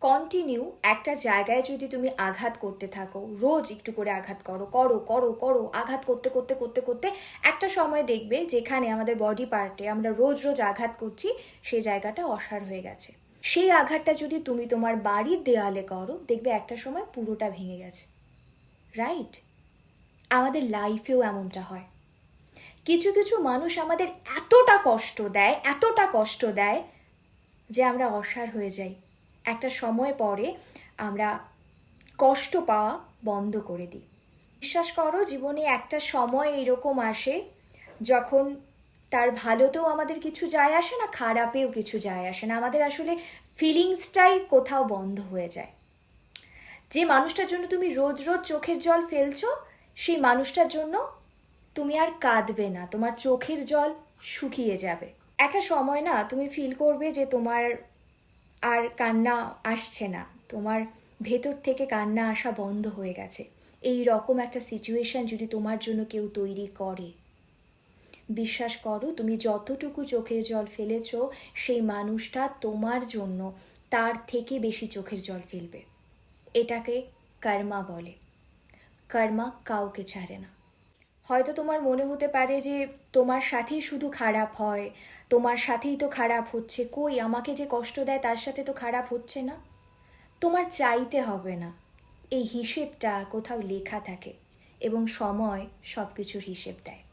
Continue একটা জায়গায় যদি তুমি আঘাত করতে থাকো, রোজ একটু করে আঘাত করো করো করো করো, আঘাত করতে করতে করতে করতে একটা সময় দেখবে যেখানে আমাদের বডি পার্টে আমরা রোজ রোজ আঘাত করছি সেই জায়গাটা অসার হয়ে গেছে। সেই আঘাতটা যদি তুমি তোমার বাড়ির দেওয়ালে করো, দেখবে একটা সময় পুরোটা ভেঙে গেছে। রাইট আমাদের লাইফেও এমনটা হয়। কিছু কিছু মানুষ আমাদের এতটা কষ্ট দেয়, এতটা কষ্ট দেয় যে আমরা অসার হয়ে যাই। একটা সময় পরে আমরা কষ্ট পাওয়া বন্ধ করে দিই। বিশ্বাস করো, জীবনে একটা সময় এরকম আসে যখন তার ভালোতেও আমাদের কিছু যায় আসে না, খারাপেও কিছু যায় আসে না। আমাদের আসলে ফিলিংসটাই কোথাও বন্ধ হয়ে যায়। যে মানুষটার জন্য তুমি রোজ রোজ চোখের জল ফেলছো, সেই মানুষটার জন্য তুমি আর কাঁদবে না। তোমার চোখের জল শুকিয়ে যাবে। একটা সময় না তুমি ফিল করবে যে তোমার আর কান্না আসছে না। তোমার ভেতর থেকে কান্না আসা বন্ধ হয়ে গেছে। এই রকম একটা সিচুয়েশন যদি তোমার জন্য কেউ তৈরি করে। বিশ্বাস করো, তুমি যতটুকু চোখের জল ফেলেছ, সেই মানুষটা তোমার জন্য তার থেকে বেশি চোখের জল ফেলবে। এটাকে কর্মা বলে। কর্মা কাউকে ছাড়ে না। হয়তো তোমার মনে হতে পারে যে তোমার সাথেই শুধু খারাপ হয়, তোমার সাথেই তো খারাপ হচ্ছে, কই আমাকে যে কষ্ট দেয় তার সাথে তো খারাপ হচ্ছে না? তোমার চাইতে হবে না। এই হিসেবটা কোথাও লেখা থাকে এবং সময় সব কিছুর হিসেব দেয়।